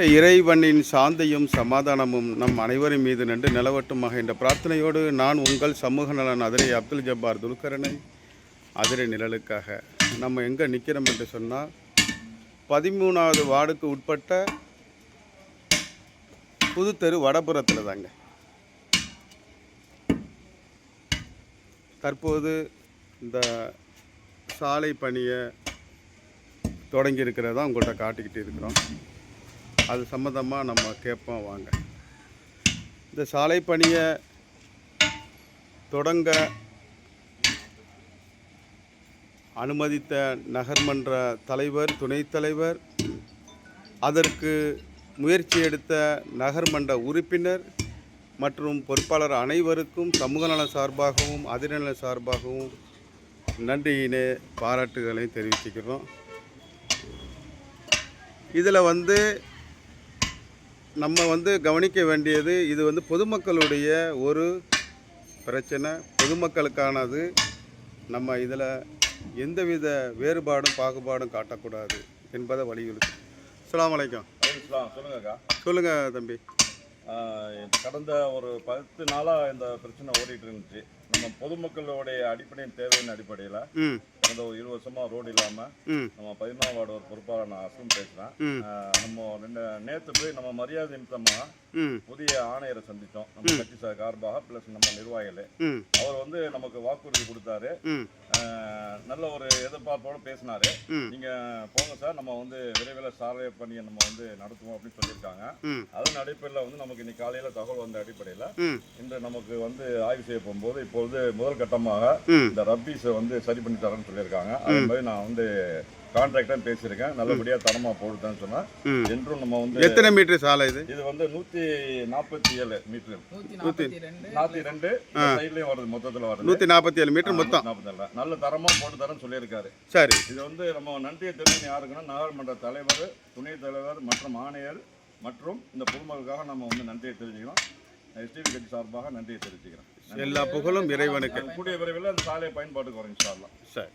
இறைவனின் சாந்தியும் சமாதானமும் நம் அனைவரின் மீது நின்று நிலவட்டுமாக. என்ற பிரார்த்தனையோடு நான் உங்கள் சமூக நலன் அதிரை அப்துல் ஜப்பார் துல்கரனை அதிரை நிழலுக்காக. நம்ம எங்கே நிற்கிறோம் என்று சொன்னால் பதிமூணாவது வார்டுக்கு உட்பட்ட புதுத்தெரு வடபுறத்தில் தாங்க. தற்போது இந்த சாலை பணியை தொடங்கியிருக்கிறதா உங்கள்கிட்ட காட்டிக்கிட்டு இருக்கிறோம். அது சம்மந்தமாக நம்ம கேட்போம் வாங்க. இந்த சாலை பணியை தொடங்க அனுமதித்த நகர்மன்ற தலைவர் துணைத் தலைவர் அதற்கு முயற்சி எடுத்த நகர்மன்ற உறுப்பினர் மற்றும் பொறுப்பாளர் அனைவருக்கும் சமூக நல சார்பாகவும் அதிர்நல சார்பாகவும் நன்றியினே பாராட்டுகளை தெரிவிச்சுக்கிறோம். இதில் வந்து நம்ம வந்து கவனிக்க வேண்டியது இது வந்து பொதுமக்களுடைய ஒரு பிரச்சனை. பொதுமக்களுக்கானது. நம்ம இதில் எந்தவித வேறுபாடும் பாகுபாடும் காட்டக்கூடாது என்பதை வலியுறுத்து அஸ்ஸலாமு அலைக்கும். இஸ்லாம் சொல்லுங்கக்கா சொல்லுங்கள் தம்பி. கடந்த ஒரு பத்து நாளாக இந்த பிரச்சனை ஓடிட்டு இருந்துச்சு. நம்ம பொதுமக்களுடைய அடிப்படையின் தேவையின் அடிப்படையில் கடந்த ஒரு இருபது வருஷமா ரோடு இல்லாமல் ம். நம்ம பதினொன்றாம் வார்டு ஒரு பொறுப்பாளர் நான் அசும் பேசுகிறேன் ம். நம்ம ரெண்டு நேற்று போய் நம்ம மரியாதை நிமித்தமாக ம். புதிய ஆணையரை சந்தித்தோம். நம்ம கட்சி சார் சார்பாக ப்ளஸ் நம்ம நிர்வாகிகள். அவர் வந்து நமக்கு வாக்குறுதி கொடுத்தாரு. நல்ல ஒரு எதிர்பார்ப்போடு பேசினாரு. நீங்க போங்க சார் நம்ம வந்து விரைவில் சாலை பணியை நம்ம வந்து நடத்துவோம் அப்படின்னு சொல்லியிருக்காங்க. அதன் அடிப்படையில் வந்து நமக்கு இன்னைக்கு காலையில் தகவல் வந்த அடிப்படையில் இன்று நமக்கு வந்து ஆய்வு செய்ய போகும்போது இப்பொழுது முதல் கட்டமாக இந்த ரப்பீஸை வந்து சரி பண்ணி தரேன்னு சொல்லியிருக்காங்க. அது மாதிரி நான் வந்து கான்ட்ராக்டாக பேசியிருக்கேன். நல்லபடியாக தரமாக போடுதேன்னு சொன்னேன் ம். என்றும் நம்ம வந்து எத்தனை மீட்டர் சாலை இது? இது வந்து நூற்றி நாற்பத்தி ஏழு மீட்டர் நூத்தி நாற்பத்தி ரெண்டு. சைட்லேயும் வருது மொத்தத்தில் வருது. நூற்றி நாற்பத்தி ஏழு மீட்டர் மொத்தம். நாற்பத்தி நல்ல தரமாக போட்டு தரேன்னு சொல்லியிருக்காரு. சரி. இது வந்து நம்ம நன்றியை தெரிஞ்சு யாருக்குன்னா நகர்மன்ற தலைவர் துணைத் தலைவர் மற்றும் ஆணையர் மற்றும் இந்த பொதுமக்களுக்காக நம்ம வந்து நன்றியை தெரிஞ்சுக்கிறோம் கட்சி சார்பாக நன்றியை தெரிவிச்சுக்கிறேன். எல்லா புகழும் இறைவனுக்கு. கூடிய விரைவில் அந்த சாலையை பயன்பாட்டுக்கு வரும் இன்ஷா அல்லாஹ் சரி.